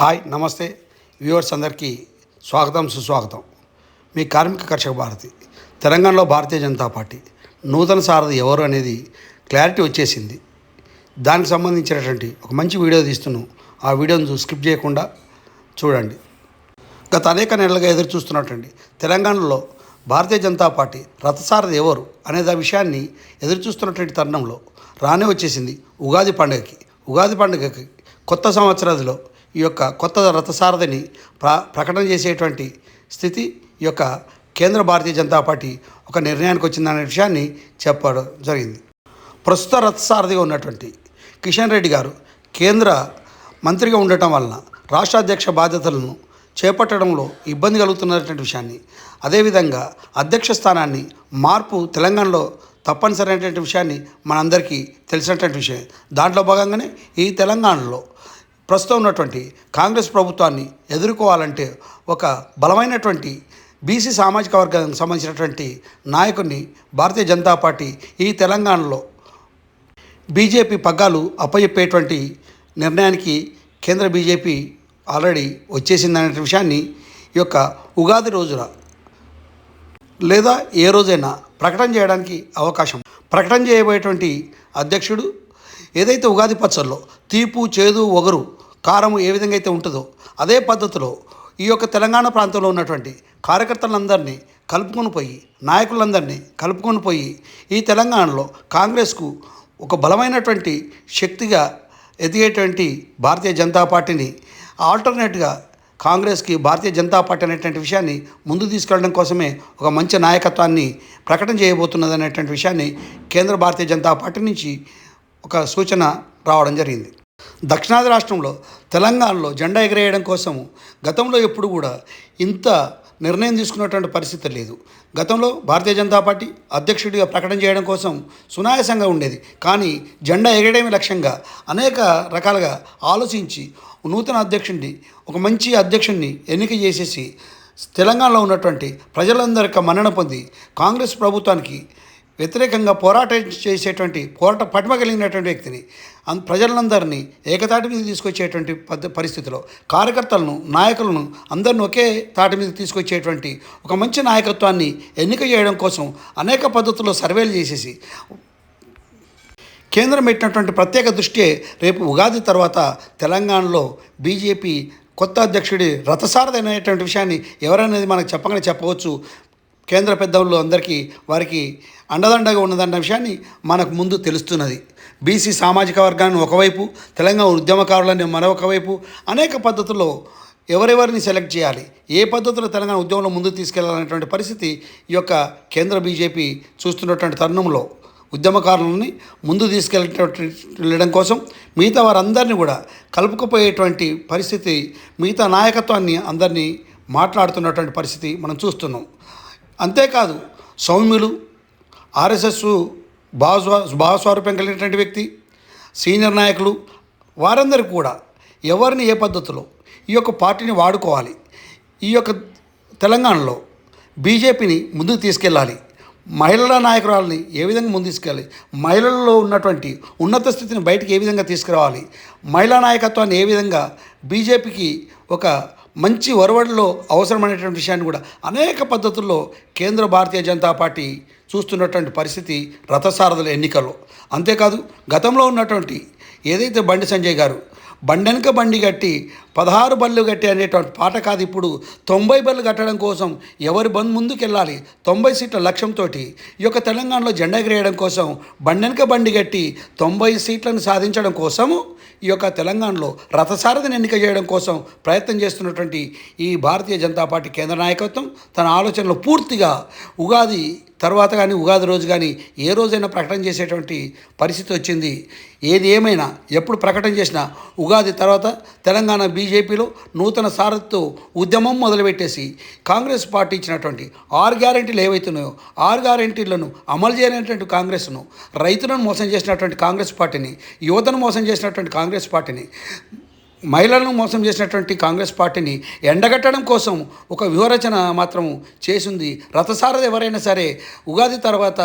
Hi నమస్తే. Viewers అందరికీ స్వాగతం సుస్వాగతం. మీ కార్మిక కర్షక భారతి తెలంగాణలో భారతీయ జనతా పార్టీ నూతన సారథి ఎవరు అనేది క్లారిటీ వచ్చేసింది. దానికి సంబంధించినటువంటి ఒక మంచి వీడియో తీస్తున్నాం. ఆ వీడియోను స్కిప్ చేయకుండా చూడండి. గత అనేక నెలలుగా ఎదురు చూస్తున్నటువంటి తెలంగాణలో భారతీయ జనతా పార్టీ రథసారథి ఎవరు అనే ఆ విషయాన్ని ఎదురు చూస్తున్నటువంటి తరుణంలో రానే వచ్చేసింది ఉగాది పండుగకి. ఉగాది పండుగకి కొత్త సంవత్సరాదిలో ఈ యొక్క కొత్త రథసారథిని ప్ర ప్రకటన చేసేటువంటి స్థితి ఈ యొక్క కేంద్ర భారతీయ జనతా పార్టీ ఒక నిర్ణయానికి వచ్చిందనే విషయాన్ని చెప్పడం జరిగింది. ప్రస్తుత రథసారథిగా ఉన్నటువంటి కిషన్ రెడ్డి గారు కేంద్ర మంత్రిగా ఉండటం వలన రాష్ట్ర అధ్యక్ష బాధ్యతలను చేపట్టడంలో ఇబ్బంది కలుగుతున్నటువంటి విషయాన్ని అదేవిధంగా అధ్యక్ష స్థానాన్ని మార్పు తెలంగాణలో తప్పనిసరి అనేటువంటి విషయాన్ని మనందరికీ తెలిసినటువంటి విషయం. దాంట్లో భాగంగానే ఈ తెలంగాణలో ప్రస్తుతం ఉన్నటువంటి కాంగ్రెస్ ప్రభుత్వాన్ని ఎదుర్కోవాలంటే ఒక బలమైనటువంటి బీసీ సామాజిక వర్గానికి సంబంధించినటువంటి నాయకుడిని భారతీయ జనతా పార్టీ ఈ తెలంగాణలో బీజేపీ పగ్గాలు అప్పచెప్పేటువంటి నిర్ణయానికి కేంద్ర బీజేపీ ఆల్రెడీ వచ్చేసిందనే విషయాన్ని ఈ యొక్క ఉగాది రోజున లేదా ఏ రోజైనా ప్రకటన చేయడానికి అవకాశం. ప్రకటన చేయబోయేటువంటి అధ్యక్షుడు ఏదైతే ఉగాది పచ్చల్లో తీపు చేదు ఒగరు కారం ఏ విధంగా అయితే ఉంటుందో అదే పద్ధతిలో ఈ యొక్క తెలంగాణ ప్రాంతంలో ఉన్నటువంటి కార్యకర్తలందరినీ కలుపుకొని పోయి నాయకులందరినీ కలుపుకొని పోయి ఈ తెలంగాణలో కాంగ్రెస్కు ఒక బలమైనటువంటి శక్తిగా ఎదిగేటువంటి భారతీయ జనతా పార్టీని ఆల్టర్నేట్గా కాంగ్రెస్కి భారతీయ జనతా పార్టీ అనేటువంటి విషయాన్ని ముందు తీసుకెళ్ళడం కోసమే ఒక మంచి నాయకత్వాన్ని ప్రకటన చేయబోతున్నది అనేటువంటి విషయాన్ని కేంద్ర భారతీయ జనతా పార్టీ నుంచి ఒక సూచన రావడం జరిగింది. దక్షిణాది రాష్ట్రంలో తెలంగాణలో జెండా ఎగరేయడం కోసము గతంలో ఎప్పుడు కూడా ఇంత నిర్ణయం తీసుకున్నటువంటి పరిస్థితి లేదు. గతంలో భారతీయ జనతా పార్టీ అధ్యక్షుడిగా ప్రకటన చేయడం కోసం సునాయాసంగా ఉండేది. కానీ జెండా ఎగరేయడమే లక్ష్యంగా అనేక రకాలుగా ఆలోచించి నూతన అధ్యక్షుడిని ఒక మంచి అధ్యక్షుడిని ఎన్నిక చేసేసి తెలంగాణలో ఉన్నటువంటి ప్రజలందరికీ మన్నన పొంది కాంగ్రెస్ ప్రభుత్వానికి వ్యతిరేకంగా పోరాటం చేసేటువంటి పోరాట పటిమ కలిగినటువంటి వ్యక్తిని ప్రజలందరినీ ఏకతాటి మీద తీసుకొచ్చేటువంటి పద్ధ పరిస్థితిలో కార్యకర్తలను నాయకులను అందరిని ఒకే తాటి మీద తీసుకొచ్చేటువంటి ఒక మంచి నాయకత్వాన్ని ఎన్నిక చేయడం కోసం అనేక పద్ధతుల్లో సర్వేలు చేసేసి కేంద్రం పెట్టినటువంటి ప్రత్యేక దృష్టి రేపు ఉగాది తర్వాత తెలంగాణలో బీజేపీ కొత్త అధ్యక్షుడి రథసారథి అనేటువంటి విషయాన్ని ఎవరనేది మనకు చెప్పగానే చెప్పవచ్చు. కేంద్ర పెద్దలు అందరికీ వారికి అండదండగా ఉన్నదన్న విషయాన్ని మనకు ముందు తెలుస్తున్నది. బీసీ సామాజిక వర్గాన్ని ఒకవైపు తెలంగాణ ఉద్యమకారులని మరొకవైపు అనేక పద్ధతుల్లో ఎవరెవరిని సెలెక్ట్ చేయాలి ఏ పద్ధతిలో తెలంగాణ ఉద్యమంలో ముందుకు తీసుకెళ్ళాలనేటువంటి పరిస్థితి ఈ యొక్క కేంద్ర బీజేపీ చూస్తున్నటువంటి తరుణంలో. ఉద్యమకారులని ముందు తీసుకెళ్ళడం వెళ్ళడం కోసం మిగతా వారందరినీ కూడా కలుపుకుపోయేటువంటి పరిస్థితి మిగతా నాయకత్వాన్ని అందరినీ మాట్లాడుతున్నటువంటి పరిస్థితి మనం చూస్తున్నాం. అంతేకాదు సౌమ్యులు ఆర్ఎస్ఎస్ భావస్వా భావస్వారూప్యం కలిగినటువంటి వ్యక్తి సీనియర్ నాయకులు వారందరూ కూడా ఎవరిని ఏ పద్ధతిలో ఈ యొక్క పార్టీని వాడుకోవాలి ఈ యొక్క తెలంగాణలో బీజేపీని ముందుకు తీసుకెళ్ళాలి మహిళల నాయకురాలని ఏ విధంగా ముందు తీసుకెళ్ళాలి మహిళల్లో ఉన్నటువంటి ఉన్నత స్థితిని బయటికి ఏ విధంగా తీసుకురావాలి మహిళా నాయకత్వాన్ని ఏ విధంగా బీజేపీకి ఒక మంచి ఒరవడిలో అవసరమైనటువంటి విషయాన్ని కూడా అనేక పద్ధతుల్లో కేంద్ర భారతీయ జనతా పార్టీ చూస్తున్నటువంటి పరిస్థితి రథసారథుల ఎన్నికల్లో. అంతేకాదు గతంలో ఉన్నటువంటి ఏదైతే బండి సంజయ్ గారు బండెనక బండి కట్టి పదహారు బళ్ళు కట్టే అనేటువంటి పాట కాదు ఇప్పుడు. తొంభై బళ్ళు కట్టడం కోసం ఎవరి బంద్ ముందుకెళ్ళాలి? తొంభై సీట్ల లక్ష్యంతో ఈ యొక్క తెలంగాణలో జెండా ఎగరేయడం కోసం బండెనక బండి కట్టి తొంభై సీట్లను సాధించడం కోసము ఈ యొక్క తెలంగాణలో రథసారథిని ఎన్నిక చేయడం కోసం ప్రయత్నం చేస్తున్నటువంటి ఈ భారతీయ జనతా పార్టీ కేంద్ర నాయకత్వం తన ఆలోచనలో పూర్తిగా ఉగాది తర్వాత కానీ ఉగాది రోజు కానీ ఏ రోజైనా ప్రకటన చేసేటువంటి పరిస్థితి వచ్చింది. ఏది ఏమైనా ఎప్పుడు ప్రకటన చేసినా ఉగాది తర్వాత తెలంగాణ బీజేపీలో నూతన సారథితో ఉద్యమం మొదలుపెట్టేసి కాంగ్రెస్ పార్టీ ఇచ్చినటువంటి ఆరు గ్యారెంటీలు ఏవైతున్నాయో ఆరు గ్యారెంటీలను అమలు చేయనటువంటి కాంగ్రెస్ను రైతులను మోసం చేసినటువంటి కాంగ్రెస్ పార్టీని యువతను మోసం చేసినటువంటి కాంగ్రెస్ పార్టీని మహిళలను మోసం చేసినటువంటి కాంగ్రెస్ పార్టీని ఎండగట్టడం కోసం ఒక వ్యూహరచన మాత్రం చేసింది రథసారథి ఎవరైనా సరే ఉగాది తర్వాత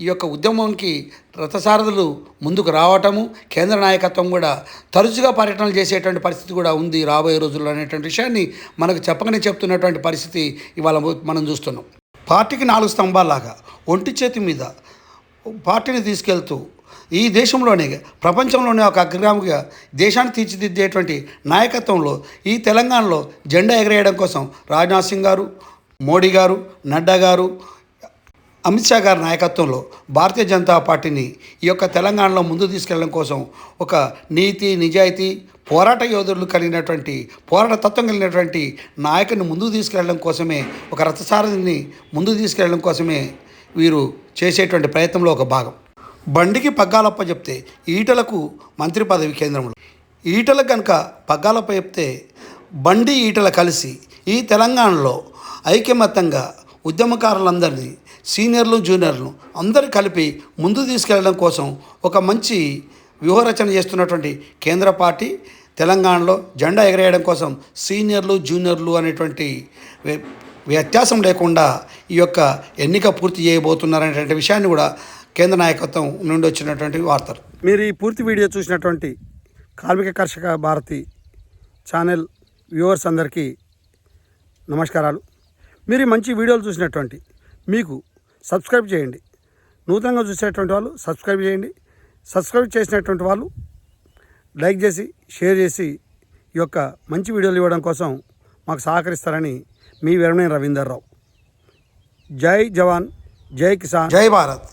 ఈ యొక్క ఉద్యమంకి రథసారథులు ముందుకు రావటము కేంద్ర నాయకత్వం కూడా తరచుగా పర్యటనలు చేసేటువంటి పరిస్థితి కూడా ఉంది రాబోయే రోజుల్లో అనేటువంటి విషయాన్ని మనకు చెప్పకనే చెప్తున్నటువంటి పరిస్థితి ఇవాళ మనం చూస్తున్నాం. పార్టీకి నాలుగు స్తంభాల్లాగా ఒంటి చేతి మీద పార్టీని తీసుకెళ్తూ ఈ దేశంలోనే ప్రపంచంలోనే ఒక అగ్రగామిగా దేశాన్ని తీర్చిదిద్దేటువంటి నాయకత్వంలో ఈ తెలంగాణలో జెండా ఎగరేయడం కోసం రాజ్నాథ్ సింగ్ గారు మోడీ గారు నడ్డా గారు అమిత్ షా గారి నాయకత్వంలో భారతీయ జనతా పార్టీని ఈ యొక్క తెలంగాణలో ముందు తీసుకెళ్ళడం కోసం ఒక నీతి నిజాయితీ పోరాట యోధులు కలిగినటువంటి పోరాట తత్వం కలిగినటువంటి నాయకుని ముందుకు తీసుకెళ్ళడం కోసమే ఒక రథసారథిని ముందుకు తీసుకెళ్ళడం కోసమే వీరు చేసేటువంటి ప్రయత్నంలో ఒక భాగం. బండికి పగ్గాలప్ప చెప్తే ఈటలకు మంత్రి పదవి కేంద్రంలో. ఈటలకు కనుక పగ్గాలప్ప చెప్తే బండి ఈటల కలిసి ఈ తెలంగాణలో ఐకమత్యంగా ఉద్యమకారులందరినీ సీనియర్లు జూనియర్లు అందరూ కలిపి ముందు తీసుకెళ్ళడం కోసం ఒక మంచి వ్యూహరచన చేస్తున్నటువంటి కేంద్ర పార్టీ తెలంగాణలో జెండా ఎగరేయడం కోసం సీనియర్లు జూనియర్లు అనేటువంటి వ్య- వ్యత్యాసం లేకుండా ఈ యొక్క ఎన్నిక పూర్తి చేయబోతున్నారనేటువంటి విషయాన్ని కూడా కేంద్ర నాయకత్వం నుండి వచ్చినటువంటి వార్తలు. మీరు ఈ పూర్తి వీడియో చూసినటువంటి కార్మిక కర్షక భారతి ఛానల్ వ్యూవర్స్ అందరికీ నమస్కారాలు. మీరు మంచి వీడియోలు చూసినటువంటి మీకు సబ్స్క్రైబ్ చేయండి. నూతనంగా చూసేటువంటి వాళ్ళు సబ్స్క్రైబ్ చేయండి. సబ్స్క్రైబ్ చేసినటువంటి వాళ్ళు లైక్ చేసి షేర్ చేసి ఈ యొక్క మంచి వీడియోలు ఇవ్వడం కోసం మాకు సహకరిస్తారని మీ వీరమణి రవీందర్ రావు. జై జవాన్ జై కిసాన్. జై భారత్.